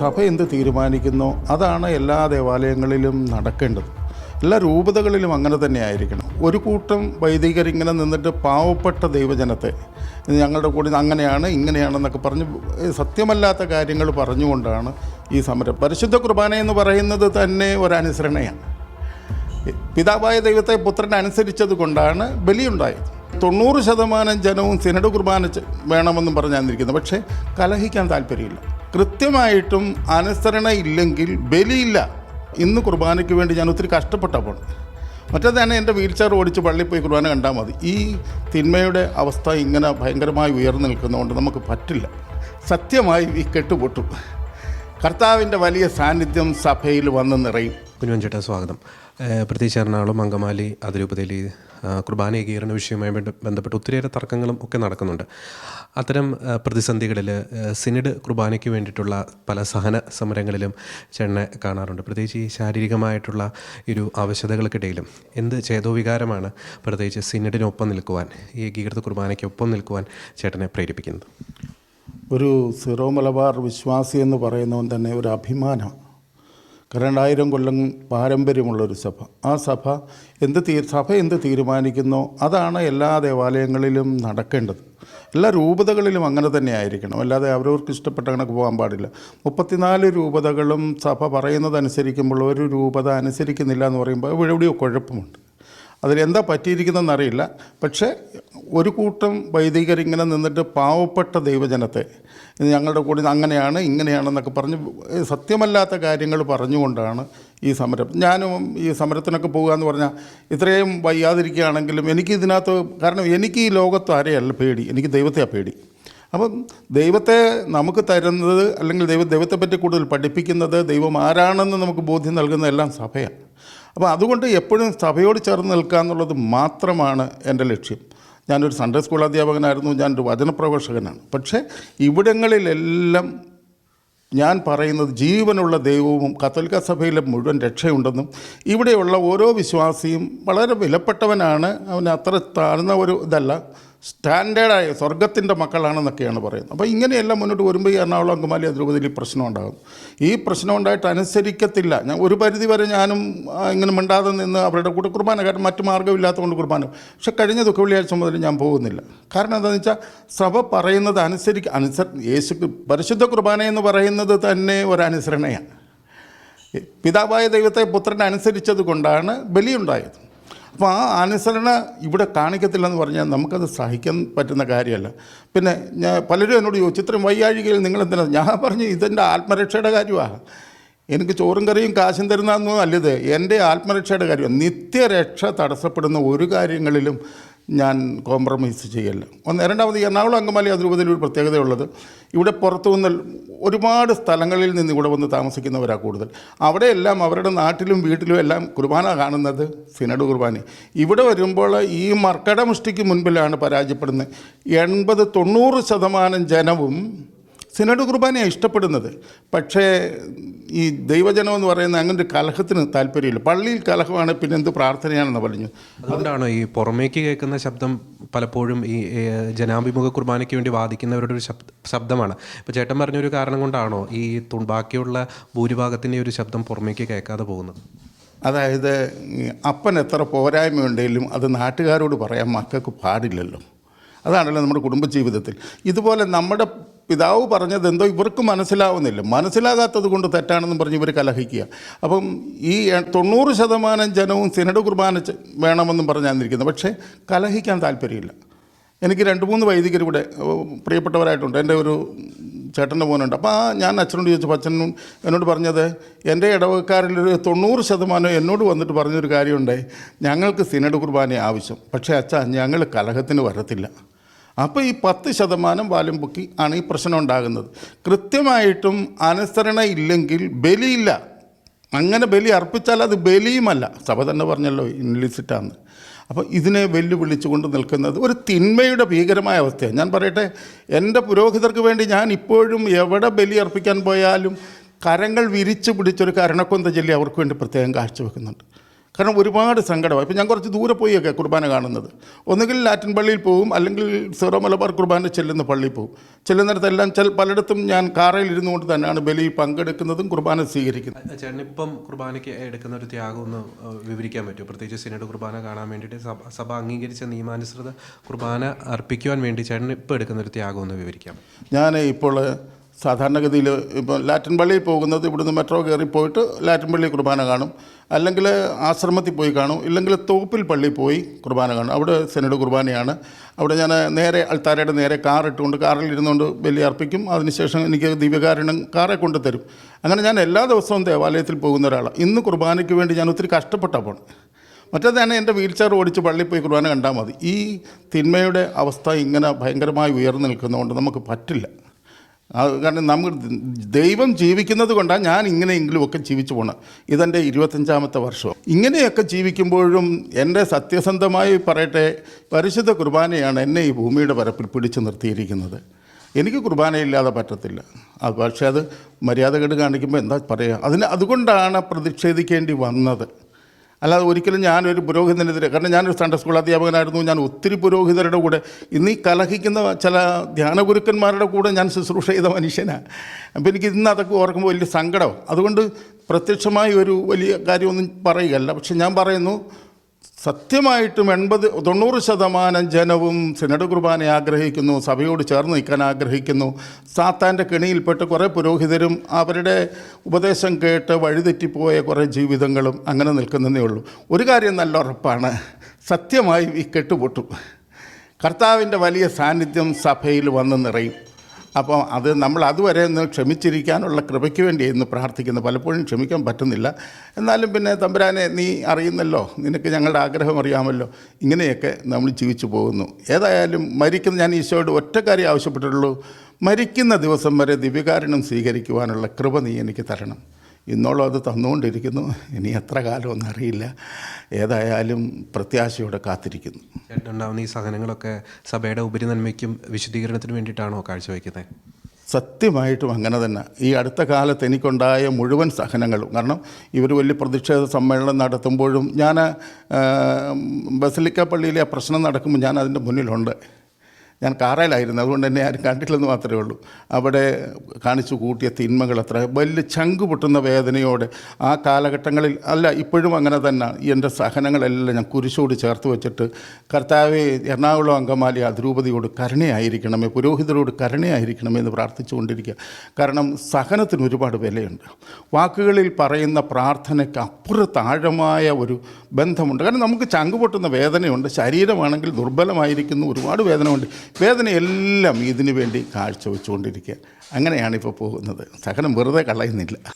സഭ എന്ത് തീരുമാനിക്കുന്നോ? അതാണ് എല്ലാ ദേവാലയങ്ങളിലും നടക്കേണ്ടത്. എല്ലാ രൂപതകളിലും അങ്ങനെ തന്നെ ആയിരിക്കണം. ഒരു കൂട്ടം വൈദികരിങ്ങനെ നിന്നിട്ട് പാവപ്പെട്ട ദൈവജനത്തെ ഞങ്ങളുടെ കൂടെ അങ്ങനെയാണ് ഇങ്ങനെയാണെന്നൊക്കെ പറഞ്ഞ് സത്യമല്ലാത്ത കാര്യങ്ങൾ പറഞ്ഞുകൊണ്ടാണ് ഈ സമരം. പരിശുദ്ധ കുർബാന എന്ന് പറയുന്നത് തന്നെ ഒരനുസരണയാണ്. പിതാവായ ദൈവത്തെ പുത്രൻ അനുസരിച്ചത് കൊണ്ടാണ് ബലിയുണ്ടായത്. തൊണ്ണൂറ് ശതമാനം ജനവും സിനഡ് കുർബാന വേണമെന്നും പറഞ്ഞാന്നിരിക്കുന്നത് പക്ഷേ കലഹിക്കാൻ താല്പര്യമില്ല. കൃത്യമായിട്ടും അനുസരണ ഇല്ലെങ്കിൽ ബലിയില്ല. ഇന്ന് കുർബാനയ്ക്ക് വേണ്ടി ഞാൻ ഒത്തിരി കഷ്ടപ്പെട്ടപ്പോൾ മറ്റേതാണ് എന്റെ വീൽ ചെയർ ഓടിച്ച് പള്ളിയിൽ പോയി കുർബാന കണ്ടാൽ മതി. ഈ തിന്മയുടെ അവസ്ഥ ഇങ്ങനെ ഭയങ്കരമായി ഉയർന്നു നിൽക്കുന്നതുകൊണ്ട് നമുക്ക് പറ്റില്ല. സത്യമായി ഈ കെട്ടുപൊട്ടു. കർത്താവിന്റെ വലിയ സാന്നിധ്യം സഭയിൽ വന്ന് നിറയും. കുഞ്ഞുവൻ ചേട്ടാ സ്വാഗതം പ്രത്യേകിച്ച് എറണാകുളം അങ്കമാലി അതിരൂപതയിൽ കുർബാന ഏകീകരണ വിഷയവുമായി ബന്ധ- ബന്ധപ്പെട്ട് ഒത്തിരിയേറെ തർക്കങ്ങളും ഒക്കെ നടക്കുന്നുണ്ട്. അത്തരം പ്രതിസന്ധികളിൽ സിനിഡ് കുർബാനയ്ക്ക് വേണ്ടിയിട്ടുള്ള പല സഹന സമരങ്ങളിലും ചേട്ടനെ കാണാറുണ്ട്. പ്രത്യേകിച്ച് ഈ ശാരീരികമായിട്ടുള്ള ഒരു ആവശ്യതകൾക്കിടയിലും എന്ത് ചേതോവികാരമാണ് പ്രത്യേകിച്ച് സിനിഡിനൊപ്പം നിൽക്കുവാൻ ഈ ഏകീകൃത കുർബാനയ്ക്കൊപ്പം നിൽക്കുവാൻ ചേട്ടനെ പ്രേരിപ്പിക്കുന്നത്? ഒരു സിറോ മലബാർ വിശ്വാസി എന്ന് പറയുന്നവൻ തന്നെ ഒരു അഭിമാനം. രണ്ടായിരം കൊല്ലം പാരമ്പര്യമുള്ളൊരു സഭ. ആ സഭ എന്ത് തീ സഭ എന്ത് തീരുമാനിക്കുന്നോ? അതാണ് എല്ലാ ദേവാലയങ്ങളിലും നടക്കേണ്ടത്. എല്ലാ രൂപതകളിലും അങ്ങനെ തന്നെ ആയിരിക്കണം. അല്ലാതെ അവരവർക്ക് ഇഷ്ടപ്പെട്ട കണക്ക് പോകാൻ പാടില്ല. മുപ്പത്തിനാല് രൂപതകളും സഭ പറയുന്നതനുസരിക്കുമ്പോൾ ഒരു രൂപത അനുസരിക്കുന്നില്ല എന്ന് പറയുമ്പോൾ എവിടെയോ കുഴപ്പമുണ്ട്. അതിലെന്താ പറ്റിയിരിക്കുന്നതെന്നറിയില്ല. പക്ഷേ ഒരു കൂട്ടം വൈദികർ ഇങ്ങനെ നിന്നിട്ട് പാവപ്പെട്ട ദൈവജനത്തെ ഇത് ഞങ്ങളുടെ കൂടെ അങ്ങനെയാണ് ഇങ്ങനെയാണെന്നൊക്കെ പറഞ്ഞ് സത്യമല്ലാത്ത കാര്യങ്ങൾ പറഞ്ഞുകൊണ്ടാണ് ഈ സമരം. ഞാനും ഈ സമരത്തിനൊക്കെ പോകുക എന്ന് പറഞ്ഞാൽ ഇത്രയും വയ്യാതിരിക്കുകയാണെങ്കിലും എനിക്ക് ഇതിനകത്ത് കാരണം എനിക്ക് ഈ ലോകത്ത് ആരെയല്ല പേടി എനിക്ക് ദൈവത്തെയാണ് പേടി. അപ്പം ദൈവത്തെ നമുക്ക് തരുന്നത് അല്ലെങ്കിൽ ദൈവ ദൈവത്തെപ്പറ്റി കൂടുതൽ പഠിപ്പിക്കുന്നത് ദൈവം ആരാണെന്ന് നമുക്ക് ബോധ്യം നൽകുന്ന എല്ലാം സഭയാണ്. അപ്പോൾ അതുകൊണ്ട് എപ്പോഴും സഭയോട് ചേർന്ന് നിൽക്കുക എന്നുള്ളത് മാത്രമാണ് എന്റെ ലക്ഷ്യം. ഞാനൊരു സൺഡേ സ്കൂൾ അധ്യാപകനായിരുന്നു ഞാനൊരു വചനപ്രവേശകനാണ്. പക്ഷേ ഇവിടങ്ങളിലെല്ലാം ഞാൻ പറയുന്നത് ജീവനുള്ള ദൈവവും കത്തോലിക്ക സഭയിലെ മുഴുവൻ രക്ഷയുണ്ടെന്നും ഇവിടെയുള്ള ഓരോ വിശ്വാസിയും വളരെ വിലപ്പെട്ടവനാണ്. അവന് അത്ര താഴ്ന്ന ഒരു ഇതല്ല. സ്റ്റാൻഡേർഡായ സ്വർഗത്തിന്റെ മക്കളാണെന്നൊക്കെയാണ് പറയുന്നത്. അപ്പോൾ ഇങ്ങനെയെല്ലാം മുന്നോട്ട് വരുമ്പോൾ ഈ എറണാകുളം അങ്കമാലി ഈ പ്രശ്നം ഉണ്ടാകും ഈ പ്രശ്നം ഉണ്ടായിട്ട് അനുസരിക്കത്തില്ല. ഞാൻ ഒരു പരിധി വരെ ഞാനും ഇങ്ങനെ മിണ്ടാതെ നിന്ന് അവരുടെ കൂടെ കുർബാന കാരണം മറ്റു മാർഗമില്ലാത്തതുകൊണ്ട് കുർബാന. പക്ഷെ കഴിഞ്ഞ ദുഃഖ വെള്ളിയാഴ്ച മുതൽ ഞാൻ പോകുന്നില്ല. കാരണം എന്താണെന്ന് വെച്ചാൽ സഭ പറയുന്നത് അനുസരിക്ക അനുസ യേശു പരിശുദ്ധ കുർബാന എന്ന് പറയുന്നത് തന്നെ ഒരനുസരണയാണ്. പിതാവായ ദൈവത്തെ പുത്രൻ അനുസരിച്ചത് കൊണ്ടാണ് ബലിയുണ്ടായത്. അപ്പോൾ ആ അനുസരണ ഇവിടെ കാണിക്കത്തില്ലെന്ന് പറഞ്ഞാൽ നമുക്കത് സഹിക്കാൻ പറ്റുന്ന കാര്യമല്ല. പിന്നെ ഞാൻ പലരും എന്നോട് ചോദിച്ചു ഇത്രയും വയ്യാഴികയിൽ നിങ്ങളെന്തിനാ? ഞാൻ പറഞ്ഞു ഇതെന്റെ ആത്മരക്ഷയുടെ കാര്യമാണ് എനിക്ക് ചോറും കറിയും കാശും തരുന്നതെന്നോ അല്ലത് എന്റെ ആത്മരക്ഷയുടെ കാര്യമാണ് നിത്യരക്ഷ തടസ്സപ്പെടുന്ന ഒരു കാര്യങ്ങളിലും ഞാൻ കോംപ്രമൈസ് ചെയ്യല്ല. ഒന്ന് രണ്ടാമത് എറണാകുളം അങ്കമാലി അതിരൂപതയിൽ ഒരു പ്രത്യേകതയുള്ളത്. ഇവിടെ പുറത്തു നിന്ന് ഒരുപാട് സ്ഥലങ്ങളിൽ നിന്ന് ഇവിടെ വന്ന് താമസിക്കുന്നവരാണ് കൂടുതൽ. അവിടെയെല്ലാം അവരുടെ നാട്ടിലും വീട്ടിലും എല്ലാം കുർബാന കാണുന്നത് സിനഡ് കുർബാന ഇവിടെ വരുമ്പോൾ ഈ മർക്കട മുഷ്ടിക്ക് മുൻപിലാണ് പരാജയപ്പെടുന്നത്. എൺപത് തൊണ്ണൂറ് ശതമാനം ജനവും സിനഡ് കുർബാനയാണ് ഇഷ്ടപ്പെടുന്നത്. പക്ഷേ ഈ ദൈവജനം എന്ന് പറയുന്ന അങ്ങനെ ഒരു കലഹത്തിന് താല്പര്യമില്ല. പള്ളിയിൽ കലഹമാണ് പിന്നെ എന്ത് പ്രാർത്ഥനയാണെന്ന് പറഞ്ഞു. അതുകൊണ്ടാണ് ഈ പുറമേക്ക് കേൾക്കുന്ന ശബ്ദം പലപ്പോഴും ഈ ജനാഭിമുഖ കുർബാനയ്ക്ക് വേണ്ടി വാദിക്കുന്നവരുടെ ഒരു ശബ്ദ ശബ്ദമാണ്. ഇപ്പോൾ ചേട്ടൻ പറഞ്ഞൊരു കാരണം കൊണ്ടാണോ ഈ ബാക്കിയുള്ള ഭൂരിഭാഗത്തിന്റെ ഒരു ശബ്ദം പുറമേക്ക് കേൾക്കാതെ പോകുന്നത്? അതായത് അപ്പൻ എത്ര പോരായ്മ ഉണ്ടെങ്കിലും അത് നാട്ടുകാരോട് പറയാൻ മക്കൾക്ക് പാടില്ലല്ലോ. അതാണല്ലോ നമ്മുടെ കുടുംബജീവിതത്തിൽ. ഇതുപോലെ നമ്മുടെ പിതാവ് പറഞ്ഞത് എന്തോ ഇവർക്ക് മനസ്സിലാവുന്നില്ല. മനസ്സിലാകാത്തത് കൊണ്ട് തെറ്റാണെന്നും പറഞ്ഞ് ഇവർ കലഹിക്കുക. അപ്പം ഈ തൊണ്ണൂറ് ശതമാനം ജനവും സിനഡ് കുർബാന വേണമെന്നും പറഞ്ഞാന്നിരിക്കുന്നത് പക്ഷേ കലഹിക്കാൻ താല്പര്യമില്ല. എനിക്ക് രണ്ട് മൂന്ന് വൈദികർ ഇവിടെ പ്രിയപ്പെട്ടവരായിട്ടുണ്ട്. എന്റെ ഒരു ചേട്ടന്റെ മോനുണ്ട്. അപ്പോൾ ആ ഞാൻ അച്ഛനോട് ചോദിച്ചപ്പോൾ അച്ഛനും എന്നോട് പറഞ്ഞത് എന്റെ ഇടവക്കാരിൽ ഒരു തൊണ്ണൂറ് ശതമാനം എന്നോട് വന്നിട്ട് പറഞ്ഞൊരു കാര്യമുണ്ട്. ഞങ്ങൾക്ക് സിനഡ് കുർബാന ആവശ്യം പക്ഷേ അച്ഛ ഞങ്ങൾ കലഹത്തിന് വരത്തില്ല. അപ്പോൾ ഈ പത്ത് ശതമാനം വാലും പൊക്കി ആണ് ഈ പ്രശ്നം ഉണ്ടാകുന്നത്. കൃത്യമായിട്ടും അനുസരണ ഇല്ലെങ്കിൽ ബലിയില്ല. അങ്ങനെ ബലി അർപ്പിച്ചാൽ അത് ബലിയുമല്ല. സഭ തന്നെ പറഞ്ഞല്ലോ ഇൻലിസിറ്റാന്ന്. അപ്പോൾ ഇതിനെ വെല്ലുവിളിച്ചുകൊണ്ട് നിൽക്കുന്നത് ഒരു തിന്മയുടെ ഭീകരമായ അവസ്ഥയാണ്. ഞാൻ പറയട്ടെ എന്റെ പുരോഹിതർക്ക് വേണ്ടി ഞാൻ ഇപ്പോഴും എവിടെ ബലി അർപ്പിക്കാൻ പോയാലും കരങ്ങൾ വിരിച്ചു പിടിച്ചൊരു കരണക്കൊന്ത ജില്ല അവർക്ക് വേണ്ടി പ്രത്യേകം കാഴ്ചവെക്കുന്നുണ്ട്. കാരണം ഒരുപാട് സങ്കടമാണ് ഇപ്പം ഞാൻ കുറച്ച് ദൂരെ പോയൊക്കെ കുർബാന കാണുന്നത്. ഒന്നുകിൽ ലാറ്റിൻ പള്ളിയിൽ പോകും അല്ലെങ്കിൽ സീറോ മലബാർ കുർബാന ചെല്ലുന്ന പള്ളിയിൽ പോകും ചെല്ലുന്നിടത്തെല്ലാം ചില പലയിടത്തും ഞാൻ കാറയിൽ ഇരുന്നു കൊണ്ട് തന്നെയാണ് ബലി പങ്കെടുക്കുന്നതും കുർബാന സ്വീകരിക്കുന്നത്. ചേട്ടനിപ്പം കുർബാനയ്ക്ക് എടുക്കുന്ന ഒരു ത്യാഗം ഒന്ന് വിവരിക്കാൻ പറ്റുമോ? പ്രത്യേകിച്ച് സിനഡ് കുർബാന കാണാൻ വേണ്ടിയിട്ട് സഭ സഭ അംഗീകരിച്ച നിയമാനുസൃത കുർബാന അർപ്പിക്കുവാൻ വേണ്ടി ചേട്ടൻ ഇപ്പോൾ എടുക്കുന്ന ഒരു ത്യാഗം ഒന്ന് വിവരിക്കാം. ഞാൻ ഇപ്പോൾ സാധാരണഗതിയിൽ ഇപ്പോൾ ലാറ്റിൻ പള്ളിയിൽ പോകുന്നത് ഇവിടുന്ന് മെട്രോ കയറി പോയിട്ട് ലാറ്റിൻ പള്ളി കുർബാന കാണും. അല്ലെങ്കിൽ ആശ്രമത്തിൽ പോയി കാണും. ഇല്ലെങ്കിൽ തോപ്പിൽ പള്ളിയിൽ പോയി കുർബാന കാണും. അവിടെ സെനഡ് കുർബാനയാണ്. അവിടെ ഞാൻ നേരെ അൾത്താരയുടെ നേരെ കാർ ഇട്ടുകൊണ്ട് കാറിൽ ഇരുന്നുകൊണ്ട് ബലി അർപ്പിക്കും. അതിനുശേഷം എനിക്ക് ദിവ്യകാരണം കാറെ കൊണ്ട് തരും. അങ്ങനെ ഞാൻ എല്ലാ ദിവസവും ദേവാലയത്തിൽ പോകുന്ന ഒരാളാണ്. ഇന്ന് കുർബാനയ്ക്ക് വേണ്ടി ഞാൻ ഒത്തിരി കഷ്ടപ്പെട്ടാണ് പോണത് മറ്റേതാണ് എന്റെ വീൽ ചെയർ ഓടിച്ച് പള്ളിയിൽ പോയി കുർബാന കണ്ടാൽ മതി. ഈ തിന്മയുടെ അവസ്ഥ ഇങ്ങനെ ഭയങ്കരമായി ഉയർന്നു നിൽക്കുന്നതുകൊണ്ട് നമുക്ക് പറ്റില്ല. കാരണം നമ്മൾ ദൈവം ജീവിക്കുന്നത് കൊണ്ടാണ് ഞാൻ ഇങ്ങനെയെങ്കിലും ഒക്കെ ജീവിച്ചു പോകണം ഇതെന്റെ ഇരുപത്തഞ്ചാമത്തെ വർഷം. ഇങ്ങനെയൊക്കെ ജീവിക്കുമ്പോഴും എന്റെ സത്യസന്ധമായി പറയട്ടെ പരിശുദ്ധ കുർബാനയാണ് എന്നെ ഈ ഭൂമിയുടെ പരപ്പിൽ പിടിച്ചു നിർത്തിയിരിക്കുന്നത്. എനിക്ക് കുർബാനയില്ലാതെ പറ്റത്തില്ല. അത് പക്ഷേ അത് മര്യാദകേട് കാണിക്കുമ്പോൾ എന്താ പറയുക അതിന് അതുകൊണ്ടാണ് പ്രതിഷേധിക്കേണ്ടി വന്നത്. അല്ലാതെ ഒരിക്കലും ഞാനൊരു പുരോഹിതനെതിരെ കാരണം ഞാനൊരു സൺഡേ സ്കൂൾ അധ്യാപകനായിരുന്നു ഞാൻ ഒത്തിരി പുരോഹിതരുടെ കൂടെ ഇന്ന് ഈ കലഹിക്കുന്ന ചില ധ്യാനഗുരുക്കന്മാരുടെ കൂടെ ഞാൻ ശുശ്രൂഷ ചെയ്ത മനുഷ്യനാണ് അപ്പോൾ എനിക്ക് ഇന്ന് അതൊക്കെ ഓർക്കുമ്പോൾ വലിയ സങ്കടം. അതുകൊണ്ട് പ്രത്യക്ഷമായി ഒരു വലിയ കാര്യമൊന്നും പറയുകയല്ല. പക്ഷെ ഞാൻ പറയുന്നു സത്യമായിട്ടും എൺപത് തൊണ്ണൂറ് ശതമാനം ജനവും സിനഡ് കുർബാനെ ആഗ്രഹിക്കുന്നു സഭയോട് ചേർന്ന് നിൽക്കാൻ ആഗ്രഹിക്കുന്നു. സാത്താന്റെ കെണിയിൽപ്പെട്ട് കുറേ പുരോഹിതരും അവരുടെ ഉപദേശം കേട്ട് വഴിതെറ്റിപ്പോയ കുറേ ജീവിതങ്ങളും അങ്ങനെ നിൽക്കുന്നതേ ഉള്ളൂ. ഒരു കാര്യം നല്ല ഉറപ്പാണ്. സത്യമായി ഈ കെട്ടുപൊട്ടും. കർത്താവിന്റെ വലിയ സാന്നിധ്യം സഭയിൽ വന്ന് നിറയും. അപ്പോൾ അത് നമ്മൾ അതുവരെ ഒന്ന് ക്ഷമിച്ചിരിക്കാനുള്ള കൃപയ്ക്ക് വേണ്ടി ഇന്ന് പ്രാർത്ഥിക്കുന്നു. പലപ്പോഴും ക്ഷമിക്കാൻ പറ്റുന്നില്ല. എന്നാലും പിന്നെ തമ്പുരാനെ നീ അറിയുന്നല്ലോ. നിനക്ക് ഞങ്ങളുടെ ആഗ്രഹം അറിയാമല്ലോ. ഇങ്ങനെയൊക്കെ നമ്മൾ ജീവിച്ചു പോകുന്നു. ഏതായാലും മരിക്കുന്ന ഞാൻ ഈശോയോട് ഒറ്റ കാര്യം ആവശ്യപ്പെട്ടിട്ടുള്ളൂ. മരിക്കുന്ന ദിവസം വരെ ദിവ്യകാരണം സ്വീകരിക്കുവാനുള്ള കൃപ നീ എനിക്ക് തരണം. ഇന്നോളം അത് തന്നുകൊണ്ടിരിക്കുന്നു. ഇനി എത്ര കാലമൊന്നും അറിയില്ല. ഏതായാലും പ്രത്യാശയോടെ കാത്തിരിക്കുന്നു. ചേട്ടനുണ്ടാവുന്ന ഈ സഹനങ്ങളൊക്കെ സഭയുടെ ഉപരിനന്മയ്ക്കും വിശദീകരണത്തിനും വേണ്ടിയിട്ടാണോ കാഴ്ചവെക്കുന്നത് സത്യമായിട്ടും അങ്ങനെ തന്നെ. ഈ അടുത്ത കാലത്ത് എനിക്കുണ്ടായ മുഴുവൻ സഹനങ്ങളും കാരണം ഇവർ വലിയ പ്രതിഷേധ സമ്മേളനം നടത്തുമ്പോഴും ഞാൻ ബസലിക്ക പള്ളിയിലെ പ്രശ്നം നടക്കുമ്പോൾ ഞാൻ അതിന്റെ മുന്നിലുണ്ട്. ഞാൻ കാറയിലായിരുന്നു അതുകൊണ്ട് തന്നെ ആരും കണ്ടിട്ടില്ലെന്ന് മാത്രമേ ഉള്ളൂ. അവിടെ കാണിച്ചു കൂട്ടിയ തിന്മകൾ അത്ര വലിയ ചങ്ക് പൊട്ടുന്ന വേദനയോടെ ആ കാലഘട്ടങ്ങളിൽ അല്ല ഇപ്പോഴും അങ്ങനെ തന്നെ. എന്റെ സഹനങ്ങളെല്ലാം ഞാൻ കുരിശോട് ചേർത്ത് വെച്ചിട്ട് കർത്താവെ എറണാകുളം അങ്കമാലി അതിരൂപതയോട് കരുണയായിരിക്കണമേ പുരോഹിതരോട് കരുണയായിരിക്കണമേ എന്ന് പ്രാർത്ഥിച്ചുകൊണ്ടിരിക്കുക കാരണം സഹനത്തിന് ഒരുപാട് വിലയുണ്ട്. വാക്കുകളിൽ പറയുന്ന പ്രാർത്ഥനയ്ക്ക് അപ്പുറത്ത് ഒരു ബന്ധമുണ്ട്. കാരണം നമുക്ക് ചങ്ക് പൊട്ടുന്ന വേദനയുണ്ട് ശരീരമാണെങ്കിൽ ദുർബലമായിരിക്കുന്നു ഒരുപാട് വേദനയുണ്ട്. വേദനയെല്ലാം ഇതിനു വേണ്ടി കാഴ്ചവെച്ചുകൊണ്ടിരിക്കുക. അങ്ങനെയാണ് ഇപ്പോൾ പോകുന്നത്. സഹനം വെറുതെ കളയുന്നില്ല.